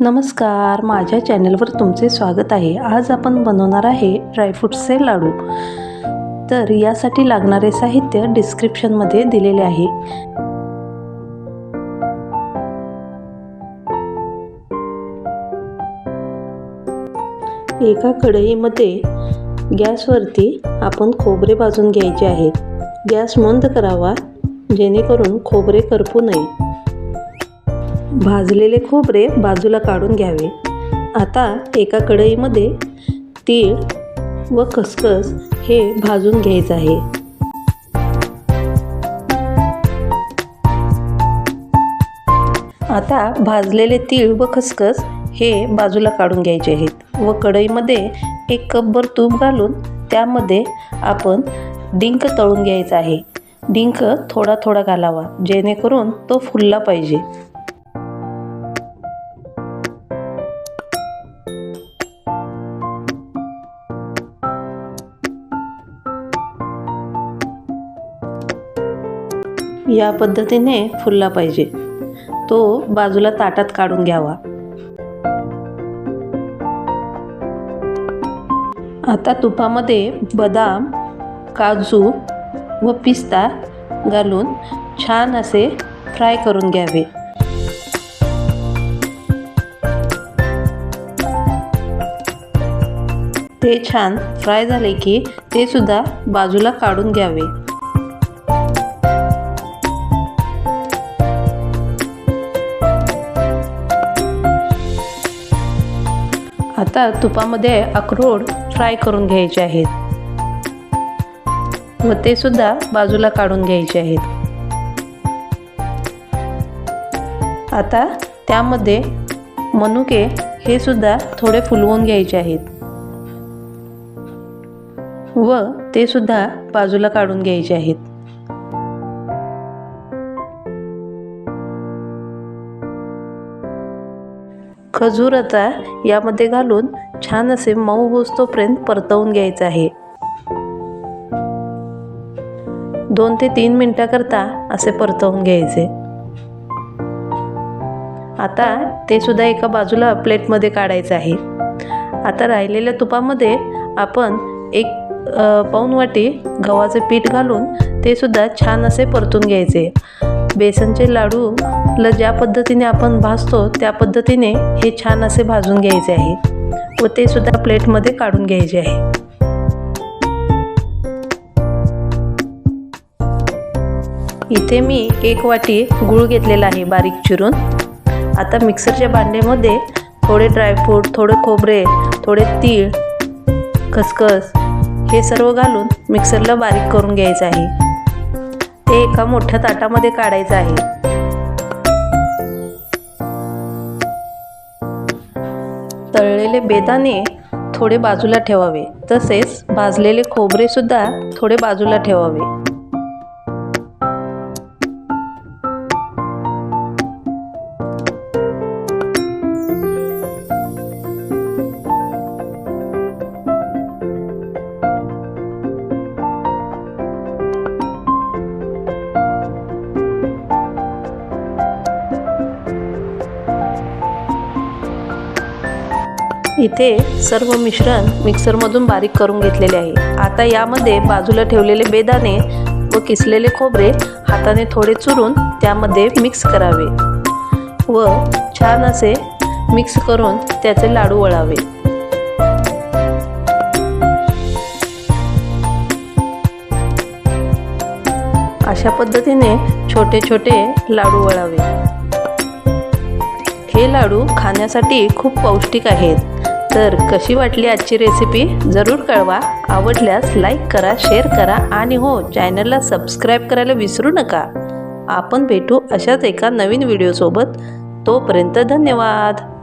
नमस्कार माझ्या चॅनलवर तुमचे स्वागत आहे. आज आपण बनवणार आहे ड्रायफ्रूट्सचे लाडू. तर यासाठी लागणारे साहित्य डिस्क्रिप्शनमध्ये दिलेले आहे. एका कढईमध्ये गॅसवरती आपण खोबरे भाजून घ्यायचे आहेत. गॅस मंद करावा जेणेकरून खोबरे करपू नये. भाजलेले खोबरे बाजूला काढून घ्यावे. आता एका कढईमध्ये तीळ व खसखस हे भाजून घ्यायचं आहे. आता भाजलेले तीळ व खसखस हे बाजूला काढून घ्यायचे आहेत व कढईमध्ये एक कपभर तूप घालून त्यामध्ये आपण डिंक तळून घ्यायचा आहे. डिंक थोडा थोडा घालावा जेणेकरून तो फुलला पाहिजे. या पद्धतीने फुलला पाहिजे. तो बाजूला ताटात काढून घ्यावा. आता तुपामध्ये बदाम काजू व पिस्ता घालून छान असे फ्राय करून घ्यावे. ते छान फ्राय झाले की ते सुद्धा बाजूला काढून घ्यावे. आता तुपामध्ये अक्रोड फ्राय करून घ्यायचे आहेत. व ते सुद्धा बाजूला काढून घ्यायचे आहेत. आता त्यामध्ये मनुके हे सुद्धा थोडे फुलवून घ्यायचे आहेत. व ते सुद्धा बाजूला काढून घ्यायचे आहेत. खजूर आता यामध्ये घालून छान असे मऊ होस्तोपर्यंत परतवून घ्यायचं आहे. दोन ते तीन मिनटाकरता असे परतवून घ्यायचे. आता ते सुद्धा एका बाजूला प्लेटमध्ये काढायचं आहे. आता राहिलेल्या तुपामध्ये आपण एक पाऊन वाटी गव्हाचे पीठ घालून ते सुद्धा छान असे परतून घ्यायचे. बेसनचे लाडूला ज्या पद्धतीने आपण भाजतो त्या पद्धतीने हे छान असे भाजून घ्यायचे आहे. व ते सुद्धा प्लेटमध्ये काढून घ्यायचे आहे. इथे मी एक वाटी गूळ घेतलेला आहे बारीक चिरून. आता मिक्सरच्या भांड्यामध्ये थोडे ड्रायफ्रूट थोडे खोबरे थोडे तीळ खसखस हे सर्व घालून मिक्सरला बारीक करून घ्यायचं आहे. ते एका मोठ्या ताटामध्ये काढायचं आहे. तळलेले बेदाणे थोडे बाजूला ठेवावे. तसेच भाजलेले खोबरे सुद्धा थोडे बाजूला ठेवावे. इथे सर्व मिश्रण मिक्सरमधून बारीक करून घेतलेले आहे. आता यामध्ये बाजूला ठेवलेले बेदाणे व किसलेले खोबरे हाताने थोडे चुरून त्यामध्ये मिक्स करावे व छान असे मिक्स करून त्याचे लाडू वळावे. अशा पद्धतीने छोटे छोटे लाडू वळावे. हे लाडू खाण्यासाठी खूप पौष्टिक आहेत. तर कशी वाटली आजची रेसिपी जरूर कळवा. आवडल्यास लाईक करा शेअर करा आणि हो चॅनलला सबस्क्राईब करायला विसरू नका. आपण भेटू अशाच एका नवीन व्हिडिओसोबत तोपर्यंत धन्यवाद.